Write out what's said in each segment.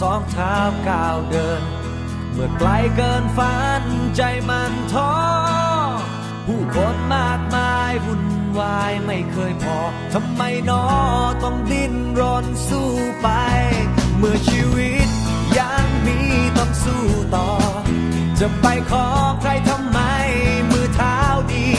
สองเท้าก้าวเดิน เมื่อไกลเกินฝันใจมันท้อผู้คนมากมายวุ่นวายไม่เคยพอ ทำไมนอต้องดิ้นรนสู้ไป เมื่อชีวิตยังมีต้องสู้ต่อ จะไปขอใครทำไมมือเท้าดี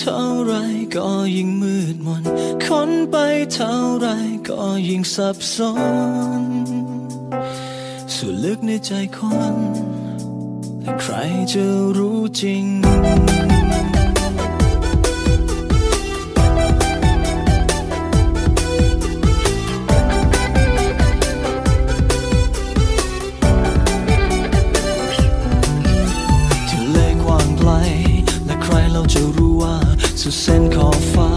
เท่าไรก็ยิ่งมืดมนค้นไปเท่าไรก็ยิ่งสับสนส่วนลึกในใจคนและใครจะรู้จริง สุดเส้นขอบฟ้า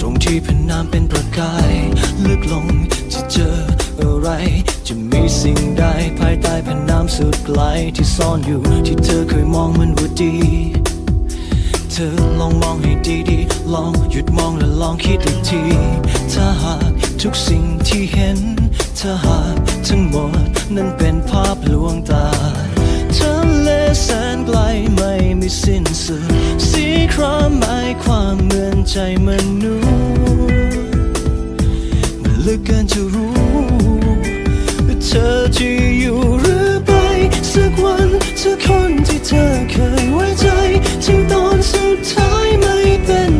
ตรงที่แผ่นน้ำเป็นประกาย ลึกลงจะเจออะไร จะมีสิ่งใดภายใต้แผ่นน้ำสุดไกลที่ซ่อนอยู่ที่เธอเคยมองมันว่าดี เธอลองมองให้ดีๆ ลองหยุดมองและลองคิดอีกที ถ้าหากทุกสิ่งที่เห็น ถ้าหากทั้งหมดนั้นเป็นภาพลวงตาทะเล แสนไกลไม่มีสิ้นสุดสีครามหมายความเหมือนใจมนุษย์มันลึกเกินจะรู้ว่าเธอจะอยู่หรือไป สักวันเธอคนที่เธอเคยไว้ใจถึงตอนสุดท้ายไม่เป็น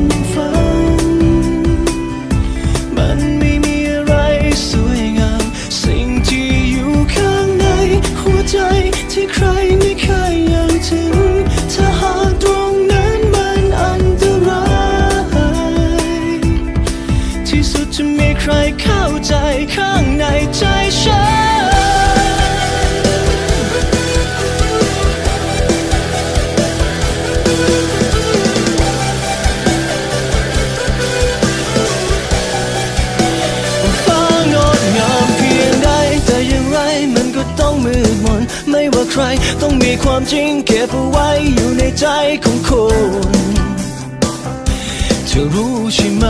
ความจริงเก็บเอาไว้อยู่ในใจของคนเธอรู้ใช่ไหม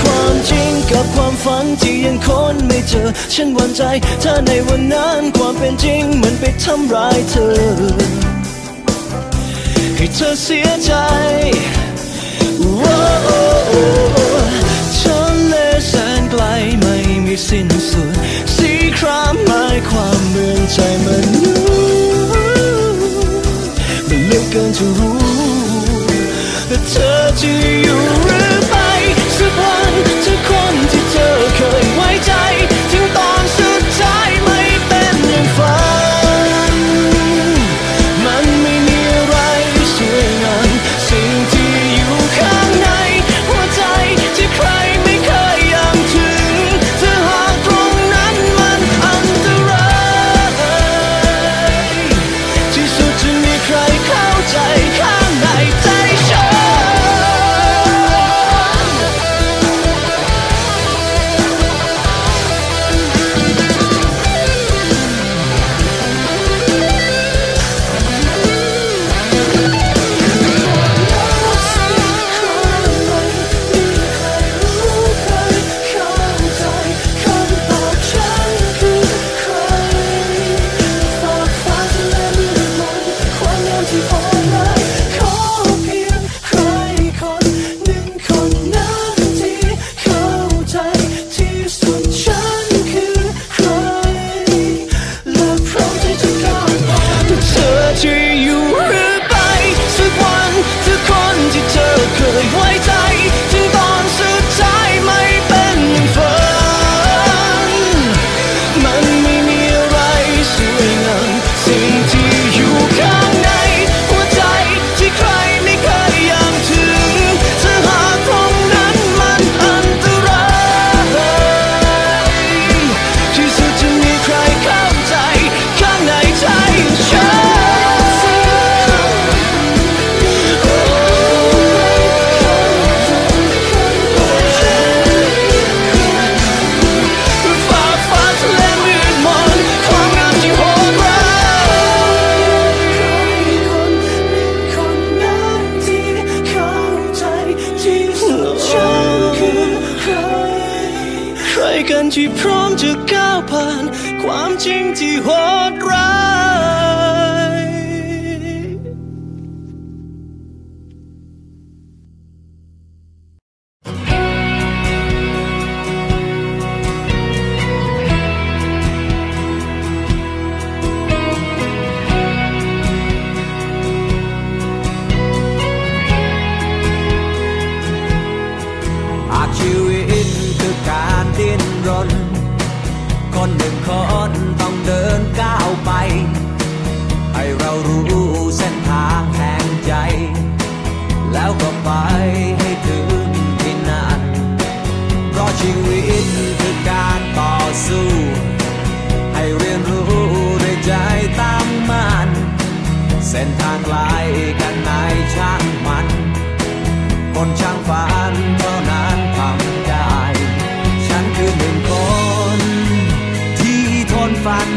ความจริงกับความฝันที่ยังคนไม่เจอ ฉันหวั่นใจ ถ้าในวันนั้นความเป็นจริงมันไปทำร้ายเธอ ให้เธอเสียใจฉันเลแสนไกลไม่มีสิ้นสุดสีครามหมายความ 在门路，没有跟着路，特技。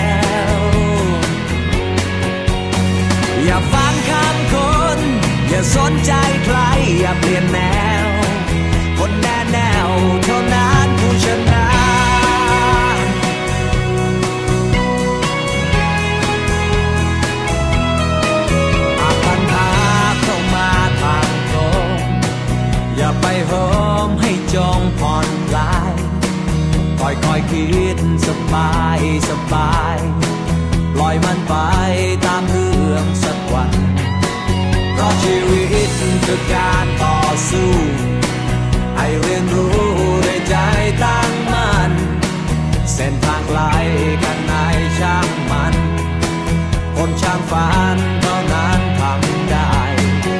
ว อสนใจใครอย่าเปลี่ยนแนว คนแน่แนวเท่านั้นผู้ชนะปัญหาเข้ามาทางตรงอย่าไปโฮมให้จองผ่อนคลาย ค่อยคิดสบายสบาย คือการต่อสู้ให้เรียนรู้ด้วยใจตั้งมั่นเส้นทางไกลกันในช่างมัน คนช่างฝันเท่านั้นทำได้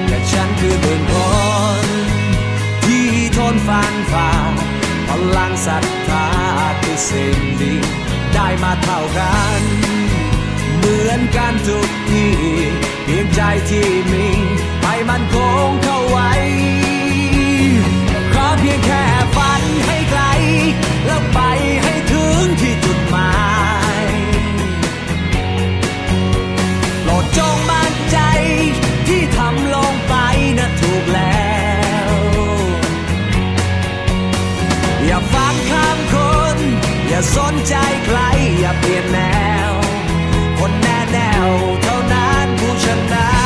แต่ฉันคือหนึ่งคน ที่ทนฟันฝ่าพลังศรัทธาคือสิ่งดีได้มาเท่ากัน เหมือนกันทุกที่เพียงใจที่มี มันคงเข้าไว้ ขอเพียงแค่ฝันให้ไกล แล้วไปให้ถึงที่จุดหมายโปรดจงมั่นใจที่ทำลงไปนะถูกแล้ว อย่าฟังคำคน อย่าสนใจใคร อย่าเปลี่ยนแนว คนแน่แนวเท่านั้นผู้ชนะ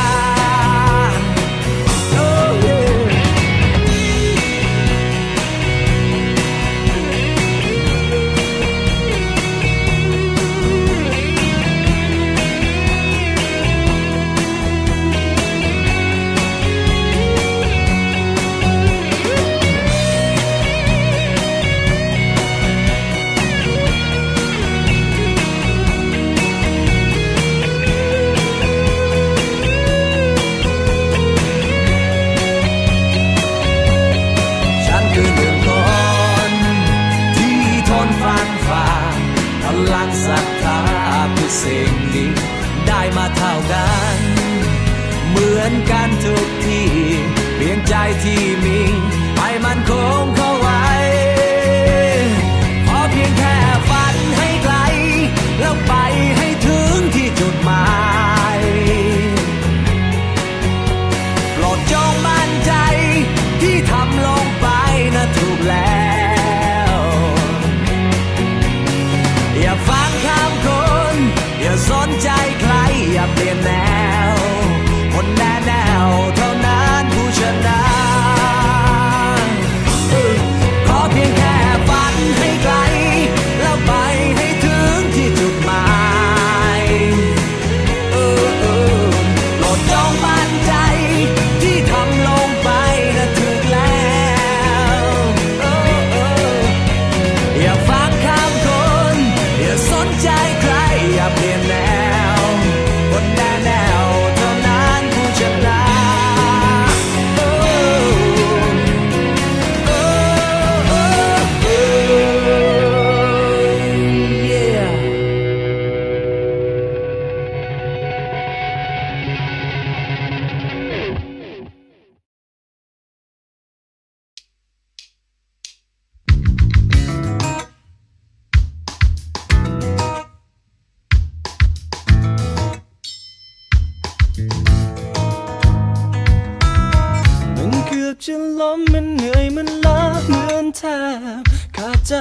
ขาดใจ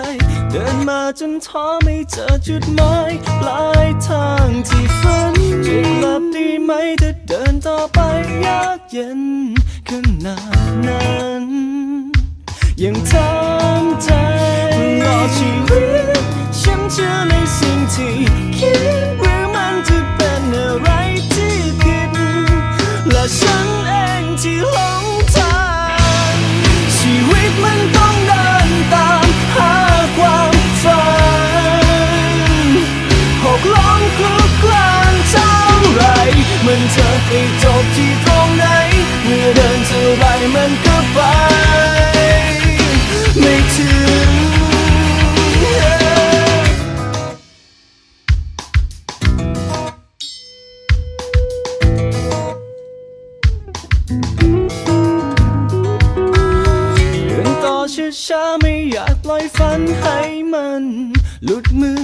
เดินมาจนท้อไม่เจอจุดหมายปลายทางที่ฝันจะกลับดีไหมถ้าเดินต่อไปยากเย็นขนาดนั้นยังทำใจตลอชีวิตฉันเชื่อในสิ่งที่คิดหรือมันจะเป็นอะไรที่ผิดและฉันเองที่ห จะไปจบที่ตรงไหน เมื่อเดินเท่าไรมันก็ไป ไม่ถึง เดินต่อช้าๆไม่อยากปล่อยฝันให้มัน หลุดมือ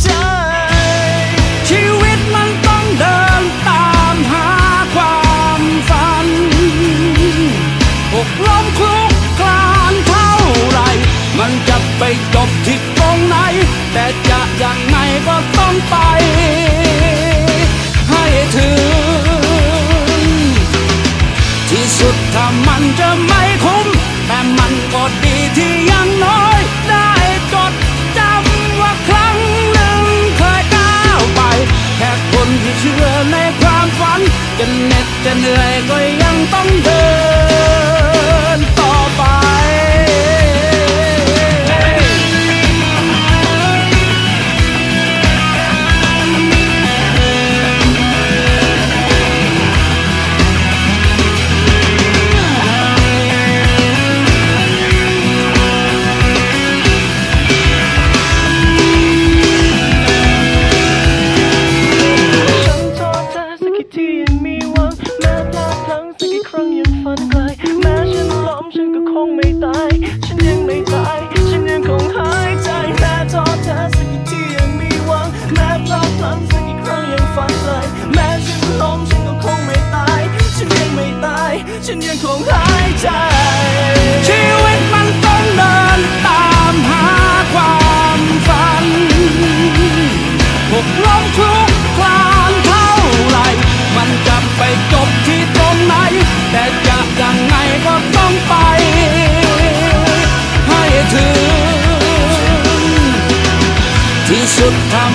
ใจ ผิดตรงไหน แต่จะยังไรก็ต้องไป ให้ถึง ที่สุดถ้ามันจะไม่คุ้ม แต่มันก็ดีที่ยังน้อย ได้จดจำว่าครั้งหนึ่งเคยก้าวไป แค่คนที่เชื่อ took time.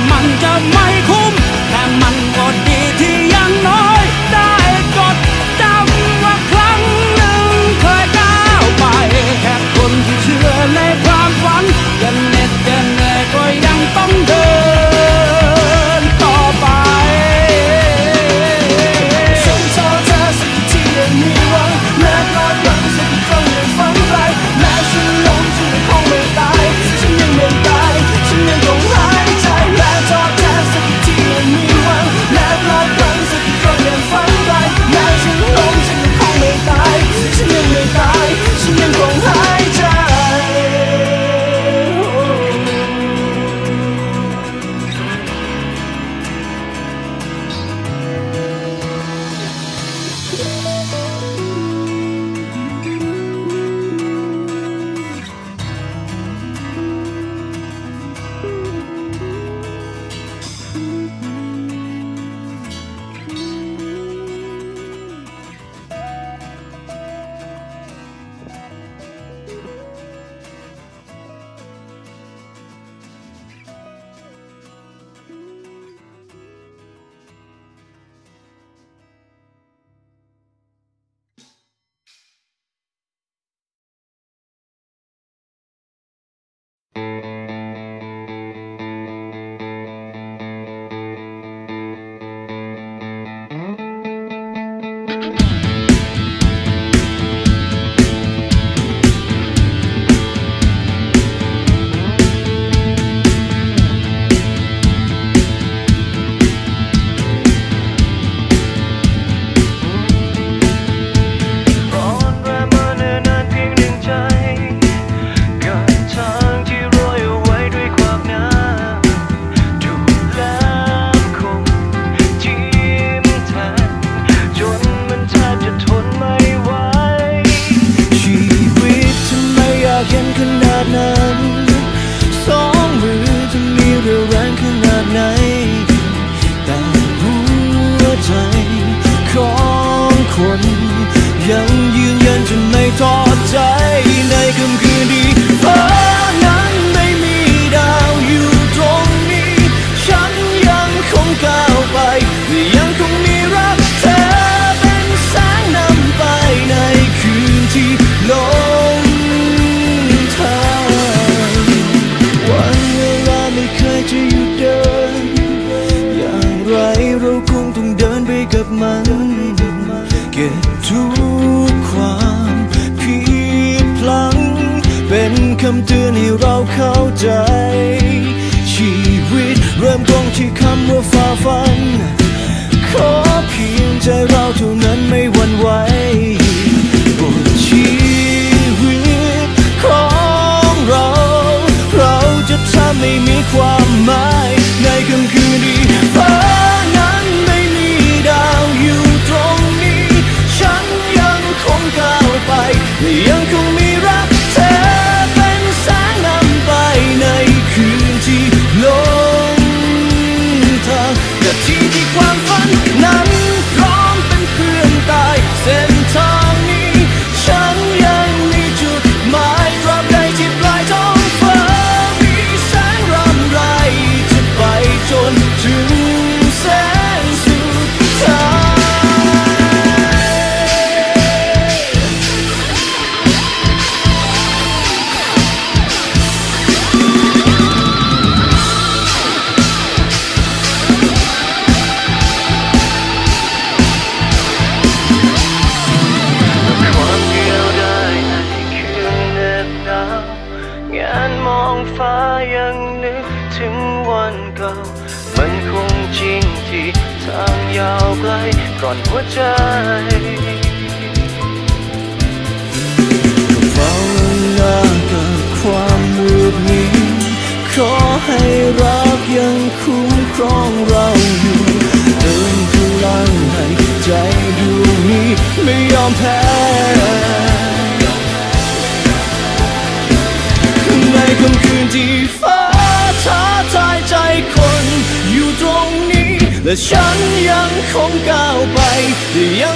ำเตือนให้เราเข้าใจ ชีวิตเริ่มต้นที่คำว่าฝ่าฟัน ขอเพียงใจเราเท่านั้นไม่หวั่นไหวบทชีวิตของเรา เราจะทำให้มีความหมายในคืนที่ฟ้านั้นไม่มีดาวอยู่ตรงนี้ ฉันยังคงก้าไป ยังคงมี ร่อนหัวใจก็เฝ้าหน้ากับความมืดมิดขอให้รักยังคุ้มครองเราอยู่เติมพลังให้ใจดวงนี้ไม่ยอมแพ้ ฉันยังคงก้าวไปแต่ยังคง